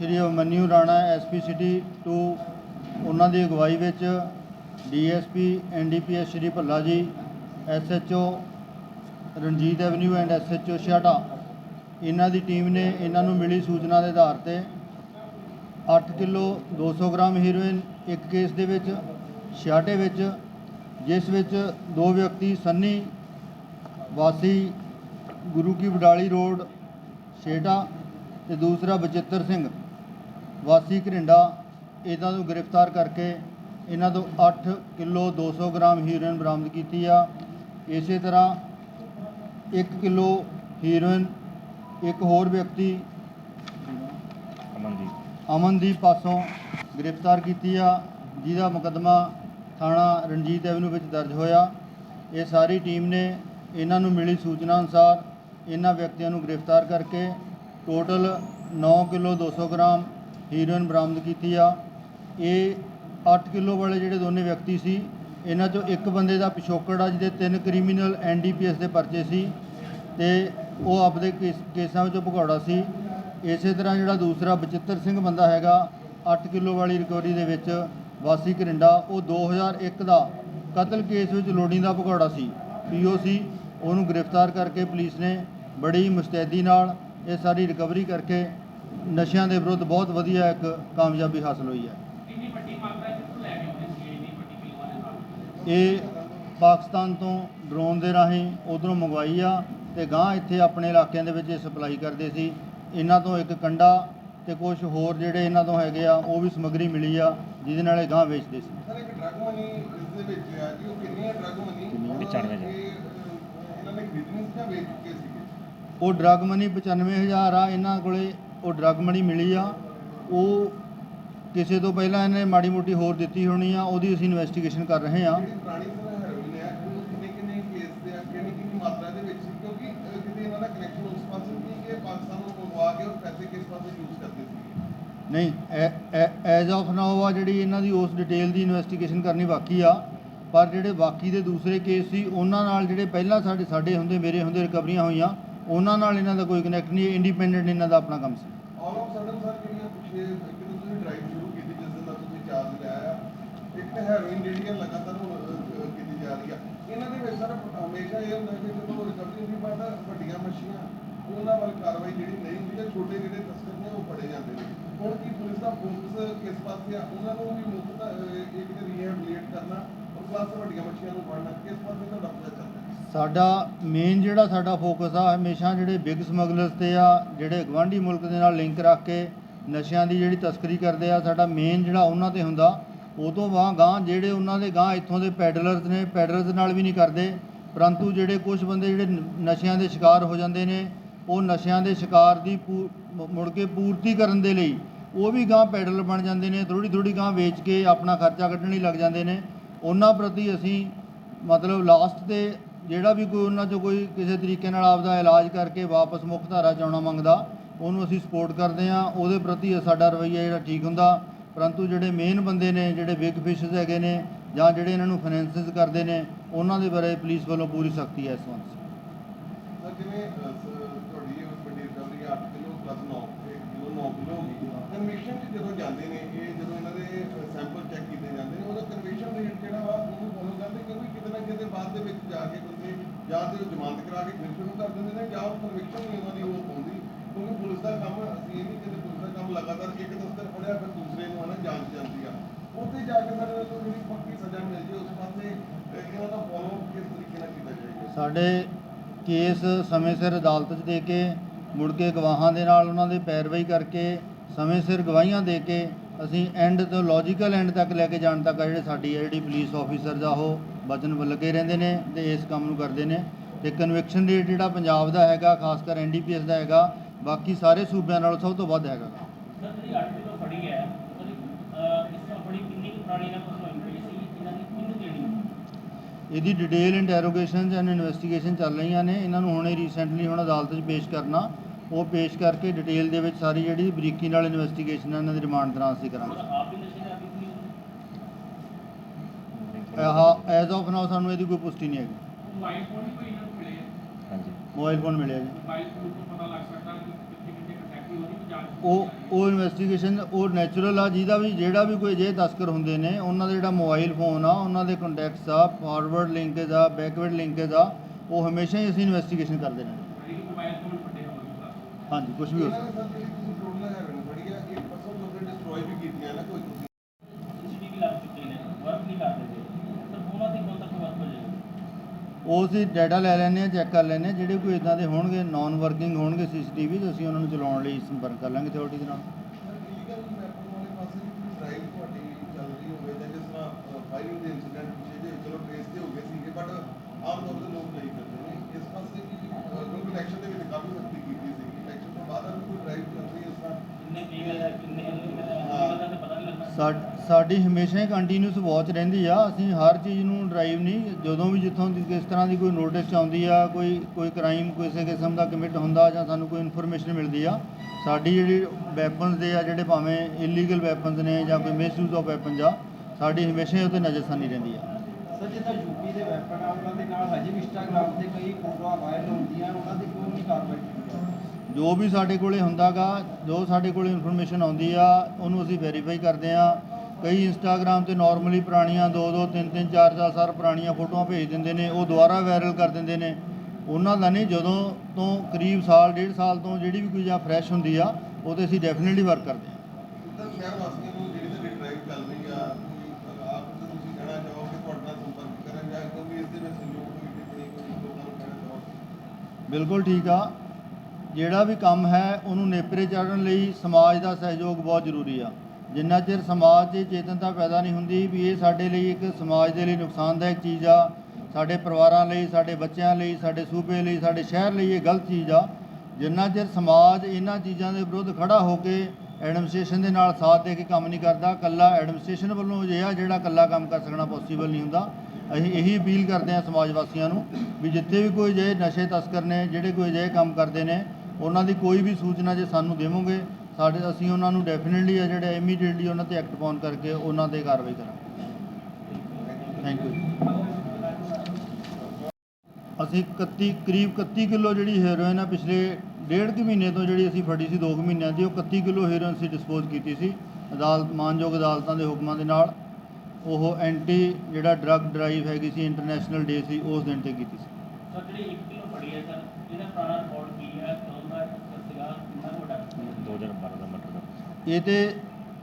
ਸ਼੍ਰੀ ਅਮਨਿਊ Rana SP city 2 ਉਹਨਾਂ ਦੀ ਅਗਵਾਈ ਵਿੱਚ DSP NDPS Shri Bhalla ji SHO Ranjit avenue and SHO Chheharta. ਇਹਨਾਂ ਦੀ ਟੀਮ ਨੇ ਇਹਨਾਂ ਨੂੰ ਮਿਲੀ ਸੂਚਨਾ ਦੇ ਆਧਾਰ ਤੇ 8 ਕਿਲੋ 200 ਗ੍ਰਾਮ ਹੀਰੋਇਨ, ਇੱਕ ਕੇਸ ਦੇ ਵਿੱਚ ਛਿਆਟੇ ਵਿੱਚ, ਜਿਸ ਵਿੱਚ ਦੋ ਵਿਅਕਤੀ ਸੰਨੀ, ਵਾਸੀ ਗੁਰੂ ਕੀ ਬਡਾਲੀ ਰੋਡ, ਛੇਟਾ ਤੇ ਦੂਸਰਾ ਬਚਿੱਤਰ ਸਿੰਘ। ਵਾਸੀ ਘਰਿੰਡਾ ਇਹਨਾਂ ਨੂੰ ਗ੍ਰਿਫਤਾਰ ਕਰਕੇ ਇਹਨਾਂ ਤੋਂ 8 ਕਿਲੋ 200 ਗ੍ਰਾਮ ਹੀਰੋਇਨ ਬਰਾਮਦ ਕੀਤੀ ਆ। ਇਸੇ ਤਰ੍ਹਾਂ 1 ਕਿਲੋ ਹੀਰੋਇਨ ਇੱਕ ਹੋਰ ਵਿਅਕਤੀ ਅਮਨਦੀਪ। ਅਮਨਦੀਪ ਪਾਸੋਂ ਗ੍ਰਿਫਤਾਰ ਕੀਤੀ ਆ ਜਿਹਦਾ ਮੁਕੱਦਮਾ ਥਾਣਾ ਰਣਜੀਤ ਐਵਨਿਊ ਵਿੱਚ ਦਰਜ ਹੋਇਆ। ਇਹ ਸਾਰੀ ਟੀਮ ਨੇ ਇਹਨਾਂ ਨੂੰ ਮਿਲੀ ਸੂਚਨਾ ਅਨੁਸਾਰ ਇਹਨਾਂ ਵਿਅਕਤੀਆਂ ਨੂੰ ਗ੍ਰਿਫਤਾਰ ਕਰਕੇ ਟੋਟਲ 9 ਕਿਲੋ 200 ਗ੍ਰਾਮ ਹੀਰੋਇਨ ਬਰਾਮਦ ਕੀਤੀ ਆ। ਇਹ 8 ਕਿਲੋ ਵਾਲੇ ਜਿਹੜੇ ਦੋਨੇ ਵਿਅਕਤੀ ਸੀ, ਇਹਨਾਂ ਚੋਂ ਇੱਕ ਬੰਦੇ ਦਾ ਪਿਛੋਕੜ ਆ, ਜਿਹਦੇ ਤਿੰਨ ਕ੍ਰਿਮੀਨਲ ਐਨਡੀਪੀਐਸ ਦੇ ਪਰਚੇ ਸੀ ਤੇ ਉਹ ਆਪਦੇ ਕੇਸ- ਕੇਸਾਂ ਵਿੱਚੋਂ ਭਗੌੜਾ ਸੀ। ਇਸੇ ਤਰ੍ਹਾਂ ਜਿਹੜਾ ਦੂਸਰਾ ਬਚਿੱਤਰ ਸਿੰਘ ਬੰਦਾ ਹੈਗਾ 8 ਕਿਲੋ ਵਾਲੀ ਰਿਕਵਰੀ ਦੇ ਵਿੱਚ ਵਾਸੀ ਘਰਿੰਡਾ, ਉਹ 2001 ਦਾ ਕਤਲ ਕੇਸ ਵਿੱਚ ਲੋੜੀਂਦਾ ਦਾ ਭਗੌੜਾ ਸੀ। ਪੀਓਸੀ ਉਹਨੂੰ ਗ੍ਰਿਫਤਾਰ ਕਰਕੇ ਪੁਲਿਸ ਨੇ ਬੜੀ ਮੁਸਤੈਦੀ ਨਾਲ ਇਹ ਸਾਰੀ ਰਿਕਵਰੀ ਕਰਕੇ ਨਸ਼ਿਆਂ ਦੇ ਵਿਰੁੱਧ ਬਹੁਤ ਵਧੀਆ ਇੱਕ ਕਾਮਯਾਬੀ ਹਾਸਲ ਹੋਈ ਹੈ। ਇਹ ਪਾਕਿਸਤਾਨ ਤੋਂ ਡਰੋਨ ਦੇ ਰਾਹੀਂ ਉਧਰੋਂ ਮੰਗਵਾਈ ਆ ਤੇ ਗਾਂ ਇੱਥੇ ਆਪਣੇ ਇਲਾਕਿਆਂ ਦੇ ਵਿੱਚ ਇਹ ਸਪਲਾਈ ਕਰਦੇ ਸੀ। ਇਹਨਾਂ ਤੋਂ ਇੱਕ ਕੰਡਾ ਤੇ ਕੁਝ ਹੋਰ ਜਿਹੜੇ ਇਹਨਾਂ ਤੋਂ ਹੈਗੇ ਆ ਉਹ ਵੀ ਸਮੱਗਰੀ ਮਿਲੀ ਆ ਜਿਹਦੇ ਨਾਲ ਇਹ ਗਾਂ ਵੇਚਦੇ ਸੀ। ਸਰ ਇੱਕ ਡਰਗ ਮਨੀ ਇਸ ਦੇ ਵਿੱਚ ਆ ਜੀ ਉਹ ਕਿੰਨੀਆਂ ਡਰਗ ਮਨੀ ਕਿੰਨੀਆਂ? ਪਚਾਨਵੇਂ ਹਜ਼ਾਰ। ਇਹਨਾਂ ਨੇ ਖਰੀਦਣੀ ਸੀ ਜਾਂ ਵੇਚ ਚੁੱਕੇ ਸੀਗੇ? ਉਹ ਡਰਗ ਮਨੀ 95000 ਆ ਇਹਨਾਂ ਕੋਲੇ ਉਹ ਡਰਗ ਮਨੀ ਮਿਲੀ ਆ ਉਹ ਕਿਸੇ ਤੋਂ ਪਹਿਲਾਂ ਇਹਨੇ ਮਾੜੀ ਮੋਟੀ ਹੋਰ ਦਿੱਤੀ ਹੋਣੀ ਆ ਉਹਦੀ ਅਸੀਂ ਇਨਵੈਸਟੀਗੇਸ਼ਨ ਕਰ ਰਹੇ ਆ। ਜਿਹੜੀ ਪੁਰਾਣੀ ਸਰ ਹੈਰੋਇਨ ਹੈ ਉਹ ਕਿੰਨੇ ਕਿੰਨੇ ਕੇਸ ਤੇ ਆ ਕਿੰਨੀ ਕਿੰਨੀ ਮਾਤਰਾ ਦੇ ਵਿੱਚ? ਸੀ ਕਿਉਂਕਿ ਅਹ, ਕਿਤੇ ਇਹਨਾਂ ਦਾ ਕਨੈਕਸ਼ਨ ਉਸ ਪਾਸੇ ਸੀ ਕਿ ਪਾਕਿਸਤਾਨ ਨੂੰ ਮੰਗਵਾ ਕੇ ਉਹ ਪੈਸੇ ਕਿਸ ਪਾਸੇ ਯੂਜ਼ ਕਰਦੇ ਸੀਗੇ? ਨਹੀਂ ਐਜ਼ ਆਫ ਨਾਓ ਆ ਜਿਹੜੀ ਇਹਨਾਂ ਦੀ ਉਸ ਡਿਟੇਲ ਦੀ ਇਨਵੈਸਟੀਗੇਸ਼ਨ ਕਰਨੀ ਬਾਕੀ ਆ ਪਰ ਜਿਹੜੇ ਬਾਕੀ ਦੇ ਦੂਸਰੇ ਕੇਸ ਸੀ ਉਹਨਾਂ ਨਾਲ ਜਿਹੜੇ ਪਹਿਲਾਂ ਸਾਡੇ ਸਾਡੇ ਹੁੰਦੇ ਮੇਰੇ ਹੁੰਦੇ ਰਿਕਵਰੀਆਂ ਹੋਈਆਂ ਉਹਨਾਂ ਨਾਲ ਇਹਨਾਂ ਦਾ ਕੋਈ ਕਨੈਕਟ ਨਹੀਂ ਇੰਡੀਪੈਂਡੈਂਟ ਇਹਨਾਂ ਦਾ ਆਪਣਾ ਕੰਮ ਸੀ। ਹੈਰੋਇਨ ਜਿਹੜੀ ਆ ਲਗਾਤਾਰ ਹੁਣ ਅਹ, ਅਹ, ਕੀਤੀ ਜਾ ਰਹੀ ਆ। ਇਹਨਾਂ ਦੇ ਵਿੱਚ ਸਰ ਹਮੇਸ਼ਾ ਇਹ ਹੁੰਦਾ ਕਿ ਜਦੋਂ ਰਿਕਵਰੀ ਹੁੰਦੀ ਬਾਅਦ ਵੱਡੀਆਂ ਮੱਛੀਆਂ ਉਹਨਾਂ ਵੱਲ ਕਾਰਵਾਈ ਜਿਹੜੀ ਨਹੀਂ ਹੁੰਦੀ ਜਾਂ ਛੋਟੇ ਜਿਹੜੇ ਤਸਕਰ ਨੇ ਉਹ ਫੜੇ ਜਾਂਦੇ ਨੇ। ਹੁਣ ਕੀ ਪੁਲਿਸ ਦਾ ਫੋਕਸ ਕਿਸ ਪਾਸੇ ਆ? ਉਹਨਾਂ ਨੂੰ ਵੀ ਮੁਕਤ ਇੱਕ ਤੇ ਰੀਹੈਬਿਲਿਟ ਕਰਨਾ ਔਰ ਪਲੱਸ ਵੱਡੀਆਂ ਮੱਛੀਆਂ ਨੂੰ ਫੜਨਾ ਕਿਸ ਪਾਸੇ ਤੁਹਾਡਾ ਪੂਰਾ ਚੱਲਦਾ ਹੈ ਸਾਡਾ ਮੇਨ ਜਿਹੜਾ ਸਾਡਾ ਫੋਕਸ ਆ ਹਮੇਸ਼ਾ ਜਿਹੜੇ ਬਿਗ ਸਮਗਲਰਸ ਤੇ ਆ ਜਿਹੜੇ ਗਵਾਂਢੀ ਮੁਲਕ ਦੇ ਨਾਲ ਲਿੰਕ ਰੱਖ ਕੇ ਨਸ਼ਿਆਂ ਦੀ ਜਿਹੜੀ ਤਸਕਰੀ ਕਰਦੇ ਆ ਸਾਡਾ ਮੇਨ ਜਿਹੜਾ ਉਹਨਾਂ ਤੇ ਹੁੰਦਾ ਉਹ ਤੋਂ ਵਾਂ ਗਾਂ ਜਿਹੜੇ ਉਹਨਾਂ ਦੇ ਗਾਂ ਇੱਥੋਂ ਦੇ ਪੈਡਲਰਸ ਨੇ, ਪੈਡਲਰਸ ਨਾਲ ਵੀ ਨਹੀਂ ਕਰਦੇ। ਪਰੰਤੂ ਜਿਹੜੇ ਕੁਝ ਬੰਦੇ ਜਿਹੜੇ ਨਸ਼ਿਆਂ ਦੇ ਸ਼ਿਕਾਰ ਹੋ ਜਾਂਦੇ ਨੇ, ਉਹ ਨਸ਼ਿਆਂ ਦੇ ਸ਼ਿਕਾਰ ਦੀ ਪੂ- ਮੁੜ ਕੇ ਪੂਰਤੀ ਕਰਨ ਦੇ ਲਈ ਉਹ ਵੀ ਗਾਂ ਪੈਡਲਰ ਬਣ ਜਾਂਦੇ ਨੇ ਥੋੜੀ ਥੋੜੀ ਗਾਂ ਵੇਚ ਕੇ ਆਪਣਾ ਖਰਚਾ ਕੱਢਣ ਲਈ ਲੱਗ ਜਾਂਦੇ ਨੇ। ਉਹਨਾਂ ਪ੍ਰਤੀ ਅਸੀਂ ਮਤਲਬ ਲਾਸਟ ਤੇ ਜਿਹੜਾ ਵੀ ਕੋਈ ਉਹਨਾਂ 'ਚੋਂ ਕੋਈ ਕਿਸੇ ਤਰੀਕੇ ਨਾਲ ਆਪਦਾ ਇਲਾਜ ਕਰਕੇ ਵਾਪਸ ਮੁੱਖ ਧਾਰਾ 'ਚ ਆਉਣਾ ਮੰਗਦਾ, ਉਹਨੂੰ ਅਸੀਂ ਸਪੋਰਟ ਕਰਦੇ ਹਾਂ। ਉਹਦੇ ਪ੍ਰਤੀ ਸਾਡਾ ਰਵੱਈਆ ਜਿਹੜਾ ਠੀਕ ਹੁੰਦਾ। ਪਰੰਤੂ ਜਿਹੜੇ ਮੇਨ ਬੰਦੇ ਨੇ, ਜਿਹੜੇ ਬਿਗ ਫਿਸ਼ਸ ਹੈਗੇ ਨੇ ਜਾਂ ਜਿਹੜੇ ਇਹਨਾਂ ਨੂੰ ਫਾਈਨੈਂਸਿਸ ਕਰਦੇ ਨੇ, ਉਹਨਾਂ ਦੇ ਬਾਰੇ ਪੁਲਿਸ ਵੱਲੋਂ ਪੂਰੀ ਸਖਤੀ ਹੈ ਇਸ ਸੰਬੰਧ ਜਿਵੇਂ ਤੁਹਾਡੀ ਇਹ ਵੱਡੀ recovery 8 kilo plus 9 kilo 9 kilo ਹੋ ਗਈ। ਕਨਵੈਕਸ਼ਨ ਜਦੋਂ ਜਾਂਦੇ ਨੇ, ਇਹ ਜਦੋਂ ਇਹਨਾਂ ਦੇ ਸੈਂਪਲ ਚੈੱਕ ਕੀਤੇ ਜਾਂਦੇ ਨੇ, ਉਹਦਾ ਕਨਵੈਕਸ਼ਨ ਰੇਟ ਜਿਹੜਾ ਵਾ, ਉਹਨੂੰ ਫੋਲੋ ਕਰਦੇ ਕਿਉਂਕਿ ਕਿਤੇ ਨਾ ਕਿਤੇ ਬਾਅਦ ਦੇ ਵਿੱਚ ਜਾ ਕੇ ਬੰਦੇ ਜਾਂ ਤੇ ਜ਼ਮਾਨਤ ਕਰਾ ਕੇ ਫਿਰ ਸ਼ੁਰੂ ਕਰ ਦਿੰਦੇ ਨੇ ਜਾਂ ਉਹ ਕਨਵੈਕਸ਼ਨ ਨਹੀਂ ਉਹਨਾਂ ਦੀ ਉਹ ਪਾਉਂਦੀ ਕਿਉਂਕਿ ਪੁਲਿਸ ਦਾ ਕੰਮ ਅਸੀਂ ਇਹ ਨਹੀਂ ਕਹਿੰਦੇ ਪੁਲਿਸ ਦਾ ਕੰਮ ਲਗਾਤਾਰ ਇੱਕ ਦਸਤਰ ਫੜਿਆ ਫਿਰ ਦੂਸਰੇ ਨੂੰ ਹਨਾ ਜਾਂਚ ਜਾਂਦੀ ਆ ਉੱਥੇ ਜਾ ਕੇ ਸਾਡੇ ਤੋਂ ਜਿਹੜੀ ਪੱਕੀ ਸਜ਼ਾ ਮਿਲ ਜੇ ਉਸ ਪਾਸੇ ਇਹਨਾਂ ਦਾ ਫੋਲੋ ਕਿਸ ਤਰੀਕੇ ਨਾਲ ਕੀਤਾ ਜਾਏਗਾ? ਸਾਡੇ ਕੇਸ ਸਮੇਂ ਸਿਰ ਅਦਾਲਤ 'ਚ ਦੇ ਕੇ ਮੁੜ ਕੇ ਗਵਾਹਾਂ ਦੇ ਨਾਲ ਉਹਨਾਂ ਦੇ ਪੈਰਵਾਈ ਕਰਕੇ ਸਮੇਂ ਸਿਰ ਗਵਾਹੀਆਂ ਦੇ ਕੇ ਅਸੀਂ ਐਂਡ ਤੋਂ ਲੌਜੀਕਲ ਐਂਡ ਤੱਕ ਲੈ ਕੇ ਜਾਣ ਤੱਕ ਆ ਜਿਹੜੇ ਸਾਡੀ ਜਿਹੜੀ ਪੁਲਿਸ ਆਫੀਸਰ ਆ ਉਹ ਵਚਨ ਲੱਗੇ ਰਹਿੰਦੇ ਨੇ ਤੇ ਇਸ ਕੰਮ ਨੂੰ ਕਰਦੇ ਨੇ। ਤੇ ਕਨਵੈਕਸ਼ਨ ਰੇਟ ਜਿਹੜਾ ਪੰਜਾਬ ਦਾ ਹੈਗਾ ਖਾਸ ਕਰ ਐਨਡੀਪੀਐਸ ਦਾ ਹੈਗਾ ਬਾਕੀ ਸਾਰੇ ਸੂਬਿਆਂ ਨਾਲੋਂ ਸਭ ਤੋਂ ਵੱਧ ਹੈਗਾ ਸਰ ਜਿਹੜੀ 8 ਕਿਲੋ ਫੜੀ ਹੈ ਉਹਦੀ ਅਹ, ਇਸ ਤਰ੍ਹਾਂ ਫੜੀ ਕਿੰਨੀ ਕੁ ਪੁਰਾਣੀ ਇਹਨਾਂ ਕੋਲ ਹੋਈ ਪਈ ਸੀ ਇਹਨਾਂ ਦੀ ਕਿੰਨੂੰ ਦੇਣੀ ਇਹਦੀ ਡਿਟੇਲ ਇੰਟਰੋਗੇਸ਼ਨਸ ਐਂਡ ਇਨਵੈਸਟੀਗੇਸ਼ਨ ਚੱਲ ਰਹੀਆਂ ਨੇ ਇਹਨਾਂ ਨੂੰ ਹੁਣੇ ਰੀਸੈਂਟਲੀ ਹੁਣ ਅਦਾਲਤ 'ਚ ਪੇਸ਼ ਕਰਨਾ। ਉਹ ਪੇਸ਼ ਕਰਕੇ ਡਿਟੇਲ ਦੇ ਵਿੱਚ ਸਾਰੀ ਜਿਹੜੀ ਬਰੀਕੀ ਨਾਲ ਇਨਵੈਸਟੀਗੇਸ਼ਨ ਇਹਨਾਂ ਦੀ ਰਿਮਾਂਡ ਦੌਰਾਨ ਅਸੀਂ ਕਰਾਂਗੇ। ਆਪ ਵੀ ਨਸ਼ੇ ਆਦੀ ਆਹ ਐਜ਼ ਆਫ ਨਾਓ ਸਾਨੂੰ ਇਹਦੀ ਕੋਈ ਪੁਸ਼ਟੀ ਨਹੀਂ ਹੈਗੀ। ਮੋਬਾਈਲ ਫੋਨ ਵੀ ਕੋਈ ਇਹਨਾਂ ਨੂੰ ਮਿਲੇ ਹਾਂਜੀ। ਮੋਬਾਈਲ ਫੋਨ ਮਿਲਿਆ ਜੀ। ਮੋਬਾਈਲ ਫੋਨ ਤੋਂ ਪਤਾ ਲੱਗ ਸਕਦਾ ਕਿ ਕਿੱਥੇ ਕਿੱਥੇ ਕੰਟੈਕਟ ਹੋਈ ਉਹਦੀ ਵੀ ਉਹ ਉਹ ਇਨਵੈਸਟੀਗੇਸ਼ਨ ਉਹ ਨੈਚੁਰਲ ਆ ਜਿਹਦਾ ਵੀ ਜਿਹੜਾ ਵੀ ਕੋਈ ਜੇ ਤਸਕਰ ਹੁੰਦੇ ਨੇ ਉਹਨਾਂ ਦਾ ਜਿਹੜਾ ਮੋਬਾਈਲ ਫੋਨ ਆ ਉਹਨਾਂ ਦੇ ਕੰਟੈਕਟਸ ਆ ਫਾਰਵਰਡ ਲਿੰਕੇਜ ਆ ਬੈਕਵਰਡ ਲਿੰਕੇਜ ਆ ਉਹ ਹਮੇਸ਼ਾ ਹੀ ਅਸੀਂ ਇਨਵੈਸਟੀਗੇਸ਼ਨ ਕਰਦੇ ਨੇ ਹਾਂਜੀ ਕੁਝ ਵੀ ਹੋ ਸਕਦਾ ਨੇ ਸਰ ਜਿਹੜੀ ਤੁਸੀਂ ਟੋਟਲ ਹੈਵਨ ਫੜੀ ਆ ਇੱਕ ਪਰਸਨ ਲੋਕਾਂ ਡਿਸਟਰੋਏ ਵੀ ਕੀਤੀਆਂ ਨਾ ਕੋਈ ਤੁਸੀਂ ਸੀਸੀਟੀਵੀ ਲੱਗ ਚੁੱਕੇ ਨੇ ਵਰਕ ਨਹੀਂ ਕਰਦੇ ਪਏ ਤਾਂ ਉਹਨਾਂ ਦੀ ਕੋਲ ਤੱਕ ਵਰਕ ਹੋ ਜਾਏਗੀ ਉਹ ਅਸੀਂ ਡਾਟਾ ਲੈ ਲੈਂਦੇ ਆ ਚੈੱਕ ਕਰ ਲੈਂਦੇ ਆ ਜਿਹੜੇ ਕੋਈ ਇਦਾਂ ਦੇ ਹੋਣਗੇ ਨਾਨ ਵਰਕਿੰਗ ਹੋਣਗੇ ਸੀਸੀਟੀਵੀ ਅਸੀਂ ਉਹਨਾਂ ਨੂੰ ਚਲਾਉਣ ਲਈ ਸੰਪਰਕ ਕਰ ਲਾਂਗੇ ਅਥਾਰਟੀ ਦੇ ਨਾਲ। ਲੀਗਲ ਸਾਡੀ ਹਮੇਸ਼ਾ ਹੀ ਕੰਟੀਨਿਊਸ ਵਾਚ ਰਹਿੰਦੀ ਆ। ਅਸੀਂ ਹਰ ਚੀਜ਼ ਨੂੰ ਡਰਾਈਵ ਨਹੀਂ ਜਦੋਂ ਵੀ ਜਿੱਥੋਂ ਦੀ ਕਿਸ ਤਰ੍ਹਾਂ ਦੀ ਕੋਈ ਨੋਟਿਸ ਆਉਂਦੀ ਆ ਕੋਈ ਕੋਈ ਕ੍ਰਾਈਮ ਕਿਸੇ ਕਿਸਮ ਦਾ ਕਮਿਟ ਹੁੰਦਾ ਜਾਂ ਸਾਨੂੰ ਕੋਈ ਇਨਫੋਰਮੇਸ਼ਨ ਮਿਲਦੀ ਆ ਸਾਡੀ ਜਿਹੜੀ ਵੈਪਨਸ ਦੇ ਆ ਜਿਹੜੇ ਭਾਵੇਂ ਇਲੀਗਲ ਵੈਪਨਸ ਨੇ ਜਾਂ ਕੋਈ ਮਿਸਯੂਜ਼ ਆਫ ਵੈਪਨਸ ਆ ਸਾਡੀ ਹਮੇਸ਼ਾ ਹੀ ਉੱਤੇ ਨਜ਼ਰਸਾਨੀ ਰਹਿੰਦੀ ਆ। ਸਰ ਜਿੱਦਾਂ ਯੂਪੀ ਦੇ ਵੈਪਨ ਆ ਉਹਨਾਂ ਦੇ ਨਾਲ ਹਜੇ ਵੀ ਇੰਸਟਾਗ੍ਰਾਮ ਤੇ ਕਈ ਫੋਟੋਆਂ ਵਾਇਰਲ ਹੁੰਦੀਆਂ ਉਹਨਾਂ ਦੀ ਕਿਉਂ ਨਹੀਂ ਕਾਰਵਾਈ ਕੀਤੀ ਜਾਂਦੀ ਜੋ ਵੀ ਸਾਡੇ ਕੋਲੇ ਹੁੰਦਾਗਾ ਜੋ ਸਾਡੇ ਕੋਲੇ ਇਨਫੋਰਮੇਸ਼ਨ ਆਉਂਦੀ ਆ ਉਹਨੂੰ ਅਸੀਂ ਵੈਰੀਫਾਈ ਕਰਦੇ ਆ। ਕਈ ਇੰਸਟਾਗ੍ਰam ਤੇ ਨਾਰਮਲੀ ਪੁਰਾਣੀਆਂ 2 2 3 3 4 4 ਸਾਲ ਪੁਰਾਣੀਆਂ ਫੋਟੋਆਂ ਭੇਜ ਦਿੰਦੇ ਨੇ ਉਹ ਦੁਬਾਰਾ ਵਾਇਰਲ ਕਰ ਦਿੰਦੇ ਨੇ। ਉਹਨਾਂ ਦਾ ਨਹੀਂ ਜਦੋਂ ਤੋਂ ਕਰੀਬ ਸਾਲ ਡੇਢ ਸਾਲ ਤੋਂ ਜਿਹੜੀ ਵੀ ਕੋਈ ਜਾਂ ਫਰੈਸ਼ ਹੁੰਦੀ ਆ ਉਹ ਤੇ ਅਸੀਂ ਡੈਫੀਨਿਟਲੀ ਵਰਕ ਕਰਦੇ ਆ ਤਾਂ ਸ਼ਹਿਰ ਵਾਸੀਆਂ ਨੂੰ ਜਿਹੜੀ ਤੁਹਾਡੀ ਡਰਾਈਵ ਚੱਲ ਰਹੀ ਆ ਕੋਈ ਆਪ ਨੂੰ ਤੁਸੀਂ ਕਹਿਣਾ ਚਾਹੋਗੇ ਤੁਹਾਡੇ ਨਾਲ ਸੰਪਰਕ ਕਰਨ ਜਾਂ ਕਿਉਂਕਿ ਇਸ ਦੇ ਵਿੱਚ ਸਹਿਯੋਗ ਕੋਈ ਟਿੱਪਣੀ ਕੋਈ ਲੋਕਾਂ ਨੂੰ ਕਹਿਣਾ ਚਾਹੋਗੇ ਬਿਲਕੁਲ ਠੀਕ ਆ। ਜਿਹੜਾ ਵੀ ਕੰਮ ਹੈ ਉਹਨੂੰ ਨੇਪਰੇ ਚਾੜਨ ਲਈ ਸਮਾਜ ਦਾ ਸਹਿਯੋਗ ਬਹੁਤ ਜ਼ਰੂਰੀ ਆ। ਜਿੰਨਾ ਚਿਰ ਸਮਾਜ 'ਚ ਚੇਤਨਤਾ ਪੈਦਾ ਨਹੀਂ ਹੁੰਦੀ ਵੀ ਇਹ ਸਾਡੇ ਲਈ ਇੱਕ ਸਮਾਜ ਦੇ ਲਈ ਨੁਕਸਾਨਦਾਇਕ ਚੀਜ਼ ਆ, ਸਾਡੇ ਪਰਿਵਾਰਾਂ ਲਈ, ਸਾਡੇ ਬੱਚਿਆਂ ਲਈ, ਸਾਡੇ ਸੂਬੇ ਲਈ, ਸਾਡੇ ਸ਼ਹਿਰ ਲਈ ਇਹ ਗਲਤ ਚੀਜ਼ ਆ, ਜਿੰਨਾ ਚਿਰ ਸਮਾਜ ਇਹਨਾਂ ਚੀਜ਼ਾਂ ਦੇ ਵਿਰੁੱਧ ਖੜਾ ਹੋ ਕੇ ਐਡਮਿਨਿਸਟ੍ਰੇਸ਼ਨ ਦੇ ਨਾਲ ਸਾਥ ਦੇ ਕੇ ਕੰਮ ਨਹੀਂ ਕਰਦਾ ਕੱਲਾ ਐਡਮਿਨਿਸਟ੍ਰੇਸ਼ਨ ਵੱਲੋਂ ਅਜਿਹਾ ਜਿਹੜਾ ਕੱਲਾ ਕੰਮ ਕਰ ਸਕਣਾ ਪੋਸੀਬਲ ਨਹੀਂ ਹੁੰਦਾ, ਅਸੀਂ ਇਹੀ ਅਪੀਲ ਕਰਦੇ ਹਾਂ ਸਮਾਜ ਵਾਸੀਆਂ ਨੂੰ ਵੀ ਜਿੱਥੇ ਵੀ ਕੋਈ ਜੇ ਨਸ਼ੇ ਤਸਕਰ ਨੇ, ਜਿਹੜੇ ਕੋਈ ਅਜਿਹੇ ਕੰਮ ਕਰਦੇ ਨੇ, ਉਹਨਾਂ ਦੀ ਕੋਈ ਵੀ ਸੂਚਨਾ ਜੇ ਸਾਨੂੰ ਦੇਵੋਗੇ ਸਾਡੇ ਅਸੀਂ ਉਹਨਾਂ ਨੂੰ ਡੈਫੀਨਿਟਲੀ ਆ ਜਿਹੜੇ ਇਮੀਡੀਏਟਲੀ ਉਹਨਾਂ ਤੇ ਐਕਟ ਪਾਉਣ ਕਰਕੇ ਉਹਨਾਂ ਤੇ ਕਾਰਵਾਈ ਕਰਾਂਗੇ। ਥੈਂਕ ਯੂ ਅਸੀਂ 31 ਕਰੀਬ 31 ਕਿਲੋ ਜਿਹੜੀ ਹੈਰੋਇਨ ਆ, ਪਿਛਲੇ ਡੇਢ ਕੁ ਮਹੀਨੇ ਤੋਂ ਜਿਹੜੀ ਅਸੀਂ ਫੜੀ ਸੀ 2 ਕੁ ਮਹੀਨਿਆਂ ਦੀ, ਉਹ 31 ਕਿਲੋ ਹੈਰੋਇਨ ਅਸੀਂ ਡਿਸਪੋਜ਼ ਕੀਤੀ ਸੀ। ਅਦਾਲਤ, ਮਾਨਯੋਗ ਅਦਾਲਤਾਂ ਦੇ ਹੁਕਮਾਂ ਦੇ ਨਾਲ ਉਹ ਐਂਟੀ ਜਿਹੜਾ ਡਰੱਗ ਡਰਾਈਵ ਹੈਗੀ ਸੀ ਇੰਟਰਨੈਸ਼ਨਲ ਡੇ ਸੀ, ਉਸ ਦਿਨ ਤੇ ਕੀਤੀ ਸੀ। ਸਰ, ਜਿਹੜੀ 1 ਕਿਲੋ ਫੜੀ ਹੈ, ਸਰ, ਇਹਦਾ ਪੁਰਾਣਾ 2012 ਦਾ ਮਟਰ ਦਾ ਇਹ ਤੇ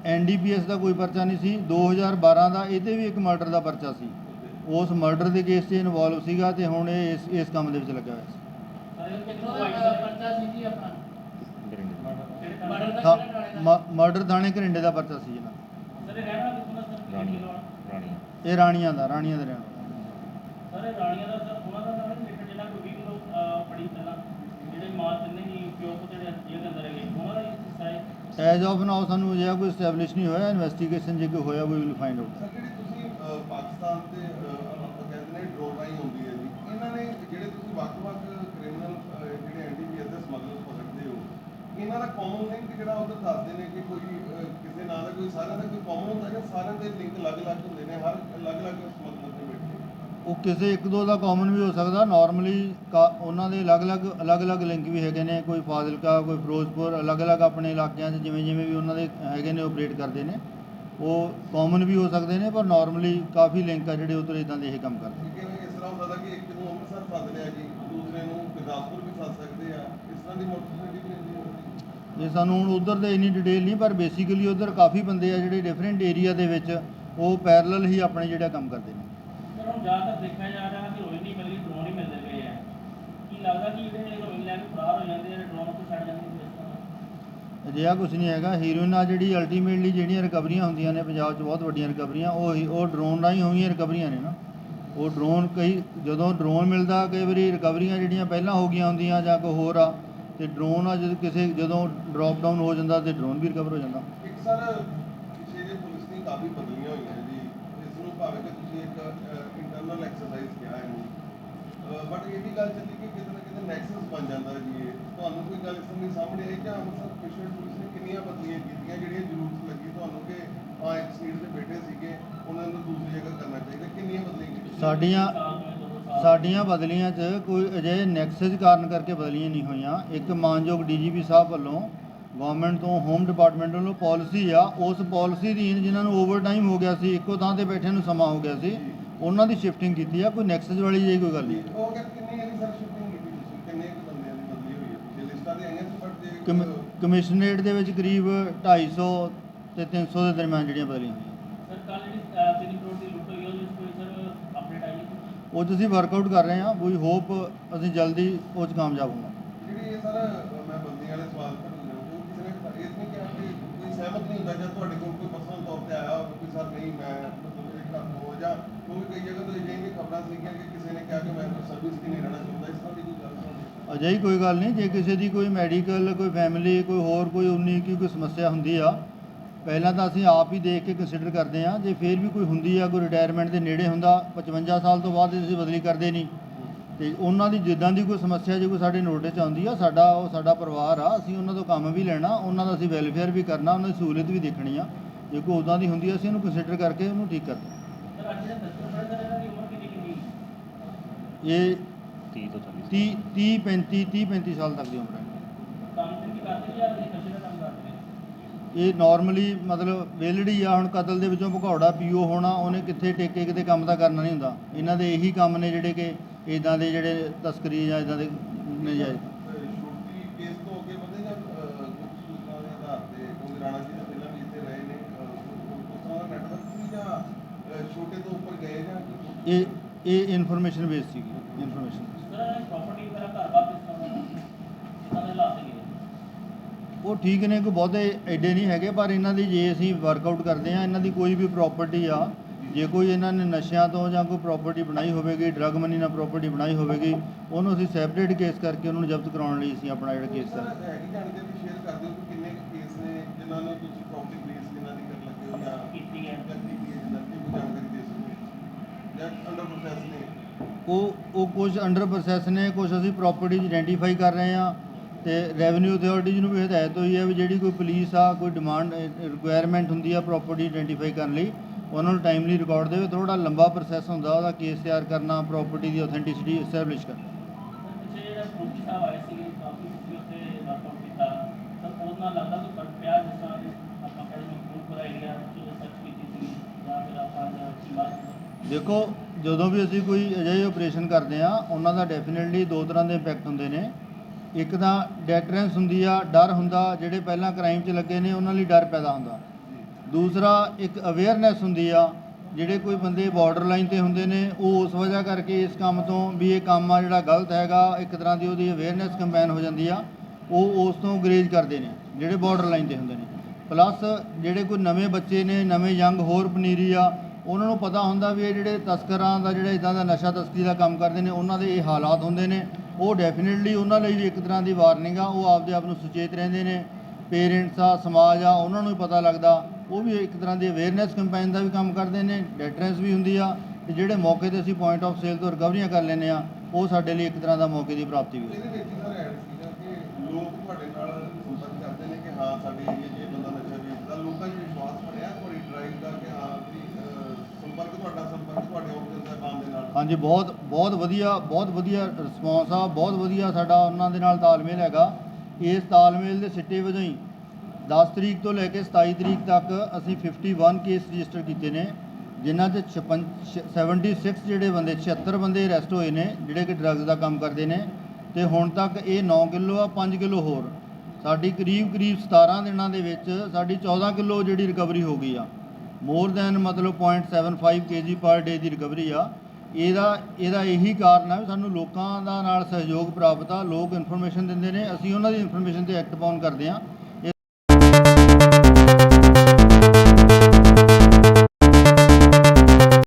ਐਨਡੀਪੀਐਸ ਦਾ ਕੋਈ ਪਰਚਾ ਨਹੀਂ ਸੀ 2012 ਦਾ ਇਹ ਤੇ ਵੀ ਇੱਕ ਮਰਡਰ ਦਾ ਪਰਚਾ ਸੀ। ਉਸ ਮਰਡਰ ਦੇ ਕੇਸ 'ਚ ਇਨਵੋਲਵ ਸੀਗਾ ਤੇ ਹੁਣ ਇਹ ਇਸ ਇਸ ਕੰਮ ਦੇ ਵਿੱਚ ਲੱਗਾ ਹੋਇਆ ਸੀ। ਮਰਡਰ ਥਾਣੇ ਮਰਡਰ ਘਰਿੰਡੇ ਦਾ ਪਰਚਾ ਸੀ ਇਹਨਾਂ ਇਹ ਰਾਣੀ? ਰਾਣੀ ਰਾਣੀਆਂ ਦਾ ਰਾਣੀਆਂ ਦੇ ਰਹਿਣ ਵਾਲਾ। ਸਰ ਰਾਣੀਆਂ ਦਾ ਸਰ ਉਹਨਾਂ ਦਾ ਨਾਮ ਜਿਹਨਾਂ ਕੋਈ 20 ਕਿਲੋ ਫੜੀ ਪਹਿਲਾਂ ਜਿਹੜੇ ਮਾਂ ਤਿੰਨੇ ਹੀ ਪਿਓ ਪੁੱਤ ਜਿਹੜੇ ਜੇਲ੍ਹ ਦੇ ਅੰਦਰ ਹੈਗੇ ਉਹਨਾਂ ਦਾ ਹੀ ਹਿੱਸਾ ਹੈ ਐਜ਼ ਆਫ ਨਾਓ ਸਾਨੂੰ ਅਜਿਹਾ ਕੋਈ ਸਟੈਬਲਿਸ਼ ਨਹੀਂ ਹੋਇਆ ਇਨਵੈਸਟੀਗੇਸ਼ਨ ਜੇ ਕੋਈ ਹੋਇਆ ਵੀ ਵਿਲ ਫਾਈਂਡ ਆਊਟ ਸਰ ਜਿਹੜੀ ਤੁਸੀਂ ਅਹ, ਪਾਕਿਸਤਾਨ ਤੇ ਅਹ, ਆਪਾਂ ਕਹਿੰਦੇ ਨੇ ਡਰੋਨ ਰਾਈ ਹੁੰਦੀ ਹੈ ਜੀ ਇਹਨਾਂ ਨੇ ਜਿਹੜੇ ਤੁਸੀਂ ਵੱਖ-ਵੱਖ ਕ੍ਰਿਮੀਨਲ ਜਿਹੜੇ ਐਨਡੀਪੀਐਸ ਦੇ ਸਮਗਲਰ ਪਕੜਦੇ ਹੋ ਇਹਨਾਂ ਦਾ ਕਾਮਨ ਲਿੰਕ ਜਿਹੜਾ ਉਧਰ ਦੱਸਦੇ ਨੇ ਕਿ ਕੋਈ ਅਹ, ਕਿਸੇ ਨਾਂ ਦਾ ਕੋਈ ਸਾਰਿਆਂ ਦਾ ਕੋਈ ਕਾਮਨ ਹੁੰਦਾ ਹੈ ਸਾਰਿਆਂ ਦੇ ਲਿੰਕ ਅਲੱਗ-ਅਲੱਗ ਹੁੰਦੇ ਨੇ ਹਰ ਅਲੱਗ-ਅਲੱਗ ਸਮਗਲਰ ਦੇ ਵਿੱਚ ਉਹ ਕਿਸੇ ਇੱਕ ਦੋ ਦਾ ਕਾਮਨ ਵੀ ਹੋ ਸਕਦਾ। ਨਾਰਮਲੀ ਉਹਨਾਂ ਦੇ ਅਲੱਗ-ਅਲੱਗ ਅਲੱਗ-ਅਲੱਗ ਲਿੰਕ ਵੀ ਹੈਗੇ ਨੇ। ਕੋਈ ਫਾਜ਼ਿਲਕਾ ਕੋਈ ਫਿਰੋਜ਼ਪੁਰ ਅਲੱਗ-ਅਲੱਗ ਆਪਣੇ ਇਲਾਕਿਆਂ 'ਚ ਜਿਵੇਂ ਜਿਵੇਂ ਵੀ ਉਹਨਾਂ ਦੇ ਹੈਗੇ ਨੇ ਆਪਰੇਟ ਕਰਦੇ ਨੇ। ਉਹ ਕਾਮਨ ਵੀ ਹੋ ਸਕਦੇ ਨੇ ਪਰ ਨਾਰਮਲੀ ਕਾਫੀ ਲਿੰਕ ਆ ਜਿਹੜੇ ਉਧਰ ਇਦਾਂ ਦੇ ਇਹ ਕੰਮ ਕਰਦੇ ਠੀਕ ਹੈ ਇਸ ਤਰ੍ਹਾਂ ਹੁੰਦਾ ਕਿ ਇੱਕ ਨੂੰ ਅੰਮ੍ਰਿਤਸਰ ਫਸ ਲਿਆ ਜੀ ਦੂਸਰੇ ਨੂੰ ਗੁਰਦਾਸਪੁਰ ਵੀ ਫਸ ਸਕਦੇ ਆ। ਇਸ ਤਰ੍ਹਾਂ ਦੀ ਮੋਟਰਸਾਈਕਲ ਵੀ ਹੁੰਦੀ ਹੈ। ਇਹ ਸਾਨੂੰ ਹੁਣ ਉਧਰ ਦੇ ਇੰਨੀ ਡਿਟੇਲ ਨਹੀਂ ਪਰ ਬੇਸਿਕਲੀ ਉਧਰ ਕਾਫੀ ਬੰਦੇ ਆ ਜਿਹੜੇ ਡਿਫਰੈਂਟ ਏਰੀਆ ਦੇ ਵਿੱਚ ਉਹ ਪੈਰਲਲ ਹੀ ਆਪਣੇ ਜਿਹੜਾ ਕੰਮ ਕਰਦੇ ਨੇ। ਹੁਣ ਜ਼ਿਆਦਾਤਰ ਦੇਖਿਆ ਜਾ ਰਿਹਾ ਕਿ ਰੋਇੰਗ ਨਹੀਂ ਮਿਲ ਰਹੀ ਡਰੋਨ ਹੀ ਮਿਲਦੇ ਪਏ ਆ। ਕੀ ਲੱਗਦਾ ਕਿ ਜਿਹੜੇ ਰੋਇੰਗ ਲੈ ਕੇ ਫਰਾਰ ਹੋ ਜਾਂਦੇ ਆ ਡਰੋਨ ਤੋਂ ਛੱਡ ਜਾਂਦੇ ਨੇ ਅਜਿਹਾ ਕੁਝ ਨਹੀਂ ਹੈਗਾ। ਹੀਰੋਇਨ ਆ ਜਿਹੜੀ ਅਲਟੀਮੇਟਲੀ ਜਿਹੜੀਆਂ ਰਿਕਵਰੀਆਂ ਹੁੰਦੀਆਂ ਨੇ ਪੰਜਾਬ 'ਚ ਬਹੁਤ ਵੱਡੀਆਂ ਰਿਕਵਰੀਆਂ ਉਹ ਹੀ- ਉਹ ਡਰੋਨ ਰਾਹੀਂ ਹੋਈਆਂ ਰਿਕਵਰੀਆਂ ਨੇ ਨਾ। ਉਹ ਡਰੋਨ ਕਈ ਜਦੋਂ ਡਰੋਨ ਮਿਲਦਾ ਕਈ ਵਾਰੀ ਰਿਕਵਰੀਆਂ ਜਿਹੜੀਆਂ ਪਹਿਲਾਂ ਹੋ ਗਈਆਂ ਹੁੰਦੀਆਂ ਜਾਂ ਕੋਈ ਹੋਰ ਆ ਤੇ ਡਰੋਨ ਆ ਜਦ ਕਿਸੇ ਜਦੋਂ ਡ੍ਰੌਪ ਡਾਊਨ ਹੋ ਜਾਂਦਾ ਤੇ ਡਰੋਨ ਵੀ ਰਿਕਵਰ ਹੋ ਜਾਂਦਾ। ਇੱਕ ਸਰ ਪਿਛੇ ਜੇ ਪੁਲਿਸ ਨੇ ਕਾਫੀ ਬਦਲੀਆਂ ਬਟ ਇਹ ਵੀ ਗੱਲ ਚੱਲੀ ਕਿ ਕਿਤੇ ਨਾ ਕਿਤੇ ਨੈਕਸਸ ਬਣ ਜਾਂਦਾ ਜੀ ਇਹ। ਤੁਹਾਨੂੰ ਕੋਈ ਗੱਲ ਇਸ ਦੀ ਸਾਹਮਣੇ ਆਈ ਕਿ ਅੰਮ੍ਰਿਤਸਰ ਪਿਛਲੇ ਪੁਲਿਸ ਨੇ ਕਿੰਨੀਆਂ ਬਦਲੀਆਂ ਕੀਤੀਆਂ, ਜਿਹੜੀਆਂ ਜ਼ਰੂਰਤ ਲੱਗੀ ਤੁਹਾਨੂੰ ਕਿ ਆ ਇੱਕ ਸੀਟ ਤੇ ਬੈਠੇ ਸੀਗੇ, ਉਹਨਾਂ ਨੂੰ ਦੂਸਰੀ ਜਗ੍ਹਾ ਕਰਨਾ ਚਾਹੀਦਾ। ਕਿੰਨੀਆਂ ਬਦਲੀਆਂ ਕੀਤੀਆਂ? ਸਾਡੀਆਂ ਸਾਡੀਆਂ ਬਦਲੀਆਂ 'ਚ ਕੋਈ ਅਜਿਹੇ ਨੈਕਸਸ ਕਾਰਨ ਕਰਕੇ ਬਦਲੀਆਂ ਨਹੀਂ ਹੋਈਆਂ। ਇੱਕ ਮਾਨਯੋਗ ਡੀਜੀਪੀ ਸਾਹਿਬ ਵੱਲੋਂ ਗਵਰਨਮੈਂਟ ਤੋਂ ਹੋਮ ਡਿਪਾਰਟਮੈਂਟ ਵੱਲੋਂ ਪਾਲਿਸੀ ਆ, ਉਸ ਪਾਲਿਸੀ ਦੀ ਜਿਨ੍ਹਾਂ ਨੂੰ ਓਵਰਟਾਈਮ ਹੋ ਗਿਆ ਸੀ, ਇੱਕੋ ਥਾਂ ਤੇ ਬੈਠੇ ਨੂੰ ਸਮਾਂ ਹੋ ਗਿਆ ਸੀ। ਉਹਨਾਂ ਦੀ ਸ਼ਿਫਟਿੰਗ ਕੀਤੀ ਆ ਕੋਈ ਨੈਕਸਸ ਵਾਲੀ ਜਿਹੀ ਕੋਈ ਗੱਲ ਨਹੀਂ ਉਹ ਕਿ ਕਿੰਨੀ ਇਹਦੀ ਸਰ ਸ਼ਿਫਟਿੰਗ ਕੀਤੀ ਤੁਸੀਂ? ਕਿੰਨੇ ਕੁ ਬੰਦਿਆਂ ਦੀ ਬਦਲੀ ਹੋਈ ਹੈ? ਪਿਛਲੇ ਲਿਸਟਾਂ ਤੇ ਆਈਆਂ ਸੀ ਬਟ ਜੇ ਕਮ- ਕਮਿਸ਼ਨਰੇਟ ਦੇ ਵਿੱਚ ਕਰੀਬ 250 ਤੇ 300 ਦੇ ਦਰਮਿਆਨ ਜਿਹੜੀਆਂ ਬਦਲੀਆਂ ਹੋਈਆਂ। ਸਰ ਕੱਲ ਜਿਹੜੀ ਅਹ, ਤਿੰਨ ਕਰੋੜ ਦੀ ਲੁੱਟ ਹੋਈ ਆ, ਉਹਦੇ ਵਿੱਚ ਕੋਈ ਸਰ ਅਪਡੇਟ ਆਈ ਹੈ ਉਹ 'ਚ ਅਸੀਂ ਵਰਕਆਊਟ ਕਰ ਰਹੇ ਹਾਂ ਵੀ ਹੋਪ ਅਸੀਂ ਜਲਦੀ ਉਹ 'ਚ ਕਾਮਯਾਬ ਹੋਵਾਂਗੇ। ਜਿਹੜੀ ਇਹ ਸਰ ਮੈਂ ਬੰਦੀ ਵਾਲੇ ਸਵਾਲ ਕਰ ਰਿਹਾ ਉਹ ਕਿਸੇ ਨੇ ਇਹ ਨਹੀਂ ਕਿਹਾ ਕਿ ਕੋਈ ਸਹਿਮਤ ਨਹੀਂ ਹੁੰਦਾ ਜਾਂ ਤੁਹਾਡੇ ਕੋਲ ਕੋਈ ਪਰਸਨਲ ਤੌਰ ਤੇ ਆਇਆ ਹੋਵੇ ਕਿ ਸਰ ਨਹੀਂ ਮੈਂ ਮਤਲਬ ਇਹ ਕਰ ਹੋ ਜਾਂ ਕਿਉਂਕਿ ਕਈ ਜਗ੍ਹਾ ਤੋਂ ਇਹ ਖਬਰਾਂ ਲਿਖੀਆਂ ਕਿ ਕਿਸੇ ਨੇ ਕਿਹਾ ਕਿ ਮੈਂ ਸਰਵਿਸ ਕੀ ਨਹੀਂ ਰਹਿਣਾ ਚਾਹੁੰਦਾ ਇਸ ਤਰ੍ਹਾਂ ਦੀ ਕੋਈ ਗੱਲ ਨਹੀਂ। ਅਜਿਹੀ ਕੋਈ ਗੱਲ ਨਹੀਂ ਜੇ ਕਿਸੇ ਦੀ ਕੋਈ ਮੈਡੀਕਲ ਕੋਈ ਫੈਮਿਲੀ ਕੋਈ ਹੋਰ ਕੋਈ ਉਨੀ ਕੀ ਕੋਈ ਸਮੱਸਿਆ ਹੁੰਦੀ ਆ ਪਹਿਲਾਂ ਤਾਂ ਅਸੀਂ ਆਪ ਹੀ ਦੇਖ ਕੇ ਕੰਸੀਡਰ ਕਰਦੇ ਆ ਜੇ ਫੇਰ ਵੀ ਕੋਈ ਹੁੰਦੀ ਆ ਕੋਈ ਰਿਟਾਇਰਮੈਂਟ ਦੇ ਨੇੜੇ ਹੁੰਦਾ 55 ਸਾਲ ਤੋਂ ਬਾਅਦ ਅਸੀਂ ਬਦਲੀ ਕਰਦੇ ਨਹੀਂ। ਤੇ ਉਹਨਾਂ ਦੀ ਜਿੱਦਾਂ ਦੀ ਕੋਈ ਸਮੱਸਿਆ ਜੇ ਕੋਈ ਸਾਡੇ ਨੋਟਿਸ 'ਚ ਆਉਂਦੀ ਆ ਸਾਡਾ ਉਹ ਸਾਡਾ ਪਰਿਵਾਰ ਆ ਅਸੀਂ ਉਹਨਾਂ ਤੋਂ ਕੰਮ ਵੀ ਲੈਣਾ ਉਹਨਾਂ ਦਾ ਅਸੀਂ ਵੈਲਫੇਅਰ ਵੀ ਕਰਨਾ ਉਹਨਾਂ ਦੀ ਸਹੂਲਤ ਵੀ ਦੇਖਣੀ ਆ। ਜੇ ਕੋਈ ਉਦਾਂ ਦੀ ਹੁੰਦੀ ਆ ਅਸੀਂ ਉਹਨੂੰ ਕੰਸੀਡਰ ਕਰਕੇ ਉਹਨੂੰ ਠੀਕ ਕਰਦੇ ਇਹ 30 ਤੋਂ 40 30 30 35 30 35 ਸਾਲ ਤੱਕ ਦੀ ਉਮਰ ਹੈ। ਦਾ ਇਹ ਨਾਰਮਲੀ ਮਤਲਬ ਵੇਲੜੀ ਆ ਹੁਣ ਕਤਲ ਦੇ ਵਿੱਚੋਂ ਭਗੌੜਾ ਪੀਓ ਹੋਣਾ ਉਹਨੇ ਕਿੱਥੇ ਟੇਕੇ ਕਿਤੇ ਕੰਮ ਤਾਂ ਕਰਨਾ ਨਹੀਂ ਹੁੰਦਾ। ਇਹਨਾਂ ਦੇ ਇਹੀ ਕੰਮ ਨੇ ਜਿਹੜੇ ਕਿ ਇਦਾਂ ਦੇ ਜਿਹੜੇ ਤਸਕਰੀ ਜਾਂ ਇਦਾਂ ਦੇ ਨਜਾਇਜ਼ ਦੇ ਦਾ? ਇਹ ਇਹ ਇਨਫੋਰਮੇਸ਼ਨ ਬੇਸ ਸੀਗੀ ਇਨਫੋਰਮੇਸ਼ਨ ਸਰ ਪ੍ਰਾਪਰਟੀ ਵਗੈਰਾ ਘਰ ਬਾਹਰ ਕਿਸ ਤਰ੍ਹਾਂ ਦਾ ਕਿਸਾਂ ਦੇ ਹਾਲਾਤ ਹੈਗੇ ਉਹ ਠੀਕ ਨੇ ਕੋਈ ਬਹੁਤੇ ਐਡੇ ਨਹੀਂ ਹੈਗੇ ਪਰ ਇਹਨਾਂ ਦੀ ਜੇ ਅਸੀਂ ਵਰਕਆਊਟ ਕਰਦੇ ਆ ਇਹਨਾਂ ਦੀ ਕੋਈ ਵੀ ਪ੍ਰਾਪਰਟੀ ਆ ਜੇ ਕੋਈ ਇਹਨਾਂ ਨੇ ਨਸ਼ਿਆਂ ਤੋਂ ਜਾਂ ਕੋਈ ਪ੍ਰਾਪਰਟੀ ਬਣਾਈ ਹੋਵੇਗੀ ਡਰਗ ਮਨੀ ਨਾਲ ਪ੍ਰਾਪਰਟੀ ਬਣਾਈ ਹੋਵੇਗੀ ਉਹਨੂੰ ਅਸੀਂ ਸੈਪਰੇਟ ਕੇਸ ਕਰਕੇ ਉਹਨਾਂ ਨੂੰ ਜ਼ਬਤ ਕਰਾਉਣ ਲਈ ਅਸੀਂ ਆਪਣਾ ਜਿਹੜਾ ਕੇਸ ਕਰ ਹੈਗੀ ਜਾਣਕਾਰੀ ਸ਼ੇਅਰ ਕਰ ਦਿਓ ਕਿ ਕਿੰਨੇ ਕੇਸ ਨੇ ਜਿਨ੍ਹਾਂ ਨੂੰ ਤੁਸੀਂ ਪ੍ਰੋਪਰਟੀ ਬੇਸ ਜਿਨ੍ਹਾਂ ਦੀ ਕਰ ਲੱਗੇ ਹੋ ਜਾਂ ਕੀਤੀ ਹੈ ਜਾਂ ਕੀਤੀ ਹੈ ਜਿਨ੍ਹਾਂ ਦੀ ਕੋਈ ਜਾਣਕਾਰੀ ਦੇ ਸਕਦੇ ਜਾਂ ਅੰਡਰ ਪ੍ਰੋਸੈਸ ਨੇ ਉਹ ਉਹ ਕੁਝ ਅੰਡਰ ਪ੍ਰੋਸੈਸ ਨੇ ਕੁਝ ਅਸੀਂ ਪ੍ਰਾਪਰਟੀ ਆਇਡੈਂਟੀਫਾਈ ਕਰ ਰਹੇ ਹਾਂ ਤੇ ਰੈਵਨਿਊ ਅਥਾਰਟੀਜ਼ ਨੂੰ ਵੀ ਹਦਾਇਤ ਹੋਈ ਹੈ ਵੀ ਜਿਹੜੀ ਕੋਈ ਪੁਲਿਸ ਆ ਕੋਈ ਡਿਮਾਂਡ ਰਿਕੁਆਇਰਮੈਂਟ ਹੁੰਦੀ ਆ ਪ੍ਰਾਪਰਟੀ ਆਇਡੈਂਟੀਫਾਈ ਕਰਨ ਲਈ ਉਹਨਾਂ ਨੂੰ ਟਾਈਮਲੀ ਰਿਕਾਰਡ ਦੇਵੇ ਥੋੜਾ ਲੰਬਾ ਪ੍ਰੋਸੈਸ ਹੁੰਦਾ ਉਹਦਾ ਕੇਸ ਤਿਆਰ ਕਰਨਾ ਪ੍ਰਾਪਰਟੀ ਦੀ ਆਥੈਂਟਿਸਿਟੀ ਐਸਟੈਬਲਿਸ਼ ਕਰਨਾ। ਦੇਖੋ ਜਦੋਂ ਵੀ ਅਸੀਂ ਕੋਈ ਅਜਿਹੇ ਆਪਰੇਸ਼ਨ ਕਰਦੇ ਆ ਉਹਨਾਂ ਦਾ ਡੈਫੀਨਿਟਲੀ ਦੋ ਤਰ੍ਹਾਂ ਦੇ ਇੰਪੈਕਟ ਹੁੰਦੇ ਨੇ। ਇੱਕ ਤਾਂ ਡੈਟਰੈਂਸ ਹੁੰਦੀ ਆ, ਡਰ ਹੁੰਦਾ, ਜਿਹੜੇ ਪਹਿਲਾਂ ਕ੍ਰਾਈਮ 'ਚ ਲੱਗੇ ਨੇ, ਉਹਨਾਂ ਲਈ ਡਰ ਪੈਦਾ ਹੁੰਦਾ। ਦੂਸਰਾ, ਇੱਕ ਅਵੇਅਰਨੈਸ ਹੁੰਦੀ ਆ, ਜਿਹੜੇ ਕੋਈ ਬੰਦੇ ਬਾਰਡਰ ਲਾਈਨ ਤੇ ਹੁੰਦੇ ਨੇ, ਉਹ ਉਸ ਵਜ੍ਹਾ ਕਰਕੇ ਇਸ ਕੰਮ ਤੋਂ ਵੀ ਇਹ ਕੰਮ ਆ ਜਿਹੜਾ ਗਲਤ ਹੈਗਾ, ਇੱਕ ਤਰ੍ਹਾਂ ਦੀ ਉਹਦੀ ਅਵੇਅਰਨੈਸ ਕੰਬਾਈਨ ਹੋ ਜਾਂਦੀ ਆ, ਉਹ ਉਸ ਤੋਂ ਗਰੇਜ ਕਰਦੇ ਨੇ, ਜਿਹੜੇ ਬਾਰਡਰ ਲਾਈਨ ਤੇ ਹੁੰਦੇ ਨੇ। ਪਲੱਸ ਜਿਹੜੇ ਕੋਈ ਨਵੇਂ ਬੱਚੇ ਨੇ, ਨਵੇਂ ਯੰਗ ਹੋਰ ਪਨੀਰੀ ਆ ਉਹਨਾਂ ਨੂੰ ਪਤਾ ਹੁੰਦਾ ਵੀ ਇਹ ਜਿਹੜੇ ਤਸਕਰਾਂ ਦਾ, ਜਿਹੜਾ ਇਦਾਂ ਦਾ ਨਸ਼ਾ ਤਸਕਰੀ ਦਾ ਕੰਮ ਕਰਦੇ ਨੇ, ਉਹਨਾਂ ਦੇ ਇਹ ਹਾਲਾਤ ਹੁੰਦੇ ਨੇ। ਉਹ ਡੈਫੀਨਿਟਲੀ ਉਹਨਾਂ ਲਈ ਵੀ ਇੱਕ ਤਰ੍ਹਾਂ ਦੀ ਵਾਰਨਿੰਗ ਆ, ਉਹ ਆਪਦੇ ਆਪ ਨੂੰ ਸੁਚੇਤ ਰਹਿੰਦੇ ਨੇ। ਪੇਰੈਂਟਸ ਆ, ਸਮਾਜ ਆ, ਉਹਨਾਂ ਨੂੰ ਵੀ ਪਤਾ ਲੱਗਦਾ। ਉਹ ਵੀ ਇੱਕ ਤਰ੍ਹਾਂ ਦੀ ਅਵੇਅਰਨੈਸ ਕੈਂਪੇਨ ਦਾ ਵੀ ਕੰਮ ਕਰਦੇ ਨੇ ਡੈਟਰੈਂਸ ਵੀ ਹੁੰਦੀ ਆ। ਤੇ ਜਿਹੜੇ ਮੌਕੇ ਤੇ ਅਸੀਂ ਪੁਆਇੰਟ ਆਫ ਸੇਲ ਤੋਂ ਰਿਕਵਰੀਆਂ ਕਰ ਲੈਂਦੇ ਆ, ਉਹ ਸਾਡੇ ਲਈ ਇੱਕ ਤਰ੍ਹਾਂ ਦਾ ਮੌਕੇ ਦੀ ਪ੍ਰਾਪਤੀ ਵੀ ਹੈ ਲੋਕ ਤੁਹਾਡੇ ਨਾਲ ਸੰਪਰਕ ਕਰਦੇ ਨੇ ਕਿ ਹਾਂ, ਸਾਡੇ ਏਰੀਏ 'ਚ ਇਹ ਬੰਦਾ ਨਸ਼ਾ ਵੇਚਦਾ। ਲੋਕਾਂ 'ਚ ਵਿਸ਼ਵਾਸ ਬਣਿਆ, ਤੁਹਾਡੀ ਡਰਾਈਵ ਦਾ ਕਿ ਹਾਂ ਸੰਪਰਕ, ਤੁਹਾਡਾ ਸੰਪਰਕ, ਤੁਹਾਡੇ ਆਫਿਸ ਸਾਹਿਬਾਨ ਦੇ ਨਾਲ। ਹਾਂਜੀ, ਬਹੁਤ ਬਹੁਤ ਵਧੀਆ ਬਹੁਤ ਵਧੀਆ ਰਿਸਪੌਂਸ ਆ, ਬਹੁਤ ਵਧੀਆ ਸਾਡਾ ਉਹਨਾਂ ਦੇ ਨਾਲ ਤਾਲਮੇਲ ਹੈਗਾ। ਇਸ ਤਾਲਮੇਲ ਦੇ ਸਿੱਟੇ ਵਜੋਂ ਹੀ 10 ਤਰੀਕ ਤੋਂ ਲੈ ਕੇ 27 ਤਰੀਕ ਤੱਕ ਅਸੀਂ 51 ਕੇਸ ਰਜਿਸਟਰ ਕੀਤੇ ਨੇ, ਜਿਨ੍ਹਾਂ 'ਚ 56 76 ਜਿਹੜੇ ਬੰਦੇ 76 ਬੰਦੇ ਅਰੈਸਟ ਹੋਏ ਨੇ, ਜਿਹੜੇ ਕਿ ਡਰੱਗਸ ਦਾ ਕੰਮ ਕਰਦੇ ਨੇ। ਤੇ ਹੁਣ ਤੱਕ ਇਹ 9 ਕਿਲੋ ਆ 5 ਕਿਲੋ ਹੋਰ। ਸਾਡੀ ਕਰੀਬ ਕਰੀਬ 17 ਦਿਨਾਂ ਦੇ ਵਿੱਚ ਸਾਡੀ 14 ਕਿਲੋ ਜਿਹੜੀ ਰਿਕਵਰੀ ਹੋ ਗਈ ਆ। ਮੋਰ ਦੈਨ ਮਤਲਬ 0.75 ਕੇਜੀ ਪਰ ਡੇ ਦੀ ਰਿਕਵਰੀ ਆ। ਇਹਦਾ ਇਹਦਾ ਇਹੀ ਕਾਰਨ ਆ ਵੀ ਸਾਨੂੰ ਲੋਕਾਂ ਦਾ ਨਾਲ ਸਹਿਯੋਗ ਪ੍ਰਾਪਤ ਆ। ਲੋਕ ਇਨਫੋਰਮੇਸ਼ਨ ਦਿੰਦੇ ਨੇ। ਅਸੀਂ ਉਹਨਾਂ ਦੀ ਇਨਫੋਰਮੇਸ਼ਨ ਤੇ ਐਕਟ ਪਾਉਣ ਕਰਦੇ ਆ।